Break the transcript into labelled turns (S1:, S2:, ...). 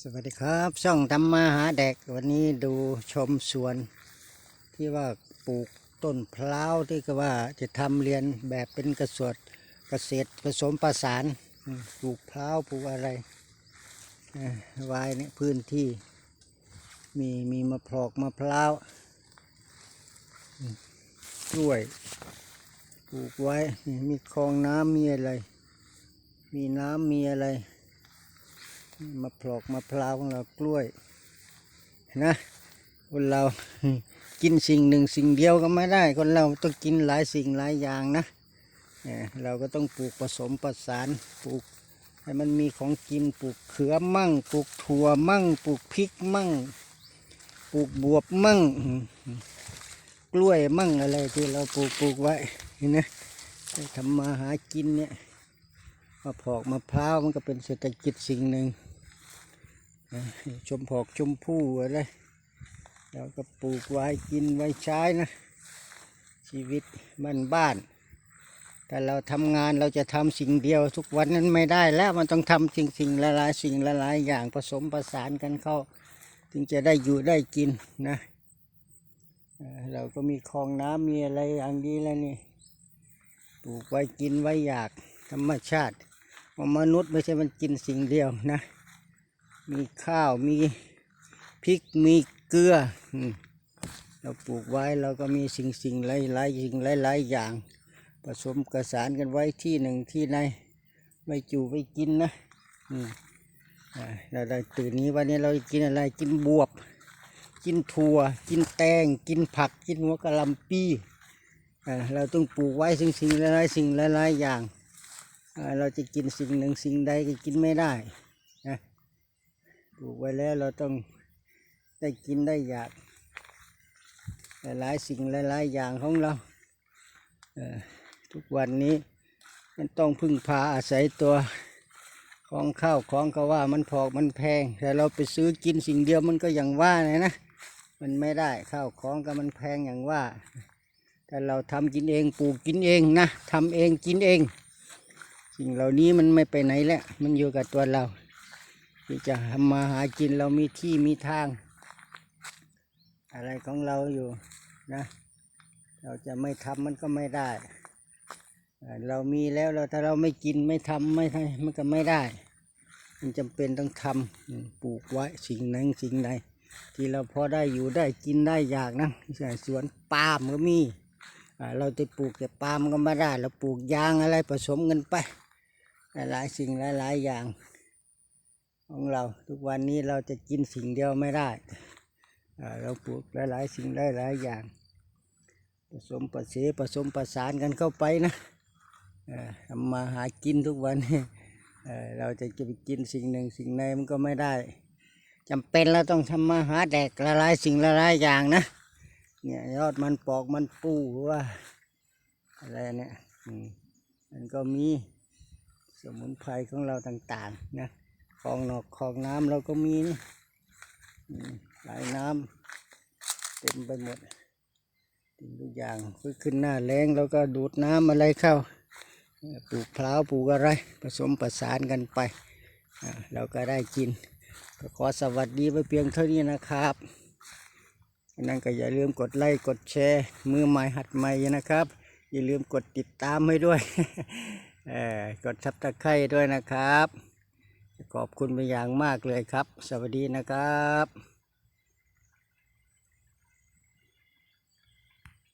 S1: สวัสดีครับ ช่องทำมาหาแดกวันนี้ดูชมสวน ที่ว่าปลูกต้นพร้าวที่ก็ว่าจะทำเรียนแบบเป็นกระสวดเกษตรผสมประสานปลูกพร้าวปลูกอะไรเอ่อไว้ในพื้นที่ มีมีมะพร้าวมะพร้าวกล้วยปลูกไว้มีคลองน้ำมีอะไร มีน้ำมีอะไร มาปลอกมะพร้าวของเรากล้วยนะคนเรากินสิ่งหนึ่งสิ่งเดียวก็ไม่ได้ คนเราต้องกินหลายสิ่งหลายอย่างนะเอ่อเราก็ต้องปลูกผสมประสานปลูกให้มันมีของกินปลูกเขือมั่งปลูกถั่วมั่งปลูกพริกมั่งปลูกบวบมั่งกล้วยมั่งอะไรที่เราปลูกปลูกไว้เห็นไหมทำมาหากินเนี่ย มะพร้าวมะพร้าวมันก็เป็นเศรษฐกิจสิ่งหนึ่งชมพอกชมพู่อะไรเราก็ปลูกไว้กินไว้ใช้นะชีวิตบ้านบ้าน แต่เราทำงานเราจะทำสิ่งเดียวทุกวันนั้นไม่ได้แล้วมันต้องทำสิ่งสิ่งละหลายสิ่งละหลายอย่างผสมประสานกันเข้าจึงจะได้อยู่ได้กินนะเราก็มีคลองน้ำมีอะไรอย่างดีแล้วนี่ปลูกไว้กินไว้อยากธรรมชาติ มนุษย์ไม่ใช่มันกินสิ่งเดียวนะ มีข้าวมีพริกมีเกลือเราปลูกไว้เราก็มีสิ่งสิ่งหลายหลายสิ่งหลายหลายอย่าง ผสมกระสานกันไว้ที่หนึ่งที่ใดไว้จูไว้กินนะอ่าเราได้ตื่นนี้วันนี้เรากินอะไรกินบวบ กินถั่ว กินแตง กินผัก กินหัวกะหล่ำปีอ่าเราต้องปลูกไว้สิ่งสิ่งหลายๆสิ่งหลายๆอย่าง เราจะกินสิ่งหนึ่งสิ่งใดก็กินไม่ได้นะปลูกไว้แล้วเราต้องได้กินได้อยาก หลายสิ่งหลายๆอย่างของเราทุกวันนี้มันต้องพึ่งพาอาศัยตัวของข้าวของก็ว่ามันพอกมันแพง แต่เราไปซื้อกินสิ่งเดียวมันก็อย่างว่าเลยนะ มันไม่ได้ข้าวของก็มันแพงอย่างว่า แต่เราทำกินเองปลูกกินเองนะทำเองกินเอง สิ่งเหล่านี้มันไม่ไปไหนแล้วมันอยู่กับตัวเรา ที่จะทำมาหากินเรามีที่มีทาง อะไรของเราอยู่นะ เราจะไม่ทำมันก็ไม่ได้ เรามีแล้วเราถ้าเราไม่กินไม่ทำไม่ให้มันก็ไม่ได้ มันจำเป็นต้องทำปลูกไว้สิ่งนั้นสิ่งใดที่เราพอได้อยู่ได้กินได้อยากนะสวนปาล์มก็มีเราจะปลูกแต่ปาล์มก็ไม่ได้เราปลูกยางอะไรผสมกันไป หลายสิ่งหลาย ๆ อย่าง ของเราทุกวันนี้เราจะกินสิ่งเดียวไม่ได้ เราปลูกหลาย ๆ สิ่งหลาย ๆ อย่าง ผสมประเสผสมประสานกันเข้าไปนะทำมาหากินทุกวันนี้เราจะจะไปกินสิ่งหนึ่งสิ่งใดมันก็ไม่ได้จำเป็นเราต้องทำมาหาแดกละลายสิ่งละลายอย่างนะเนี่ยยอดมันปอกมันปูหรือว่าอะไรเนี่ยมันก็มี มุนไพรของเราต่างๆนะคลองนอกคลองน้ำเราก็มีนี่หลายน้ำเต็มไปหมดทิ้งทุกอย่างคือขึ้นหน้าแรงเราก็ดูดน้ำอะไรเข้าปลูกพร้าวปลูกอะไร ผสมประสานกันไปเราก็ได้กินก็ขอสวัสดีไปเพียงเท่านี้นะครับนั้นก็อย่าลืมกดไลค์กดแชร์ มือใหม่หัดใหม่นะครับ อย่าลืมกดติดตามให้ด้วย กดซับตะไคร้ด้วยนะครับ ขอบคุณเป็นอย่างมากเลยครับ สวัสดีนะครับ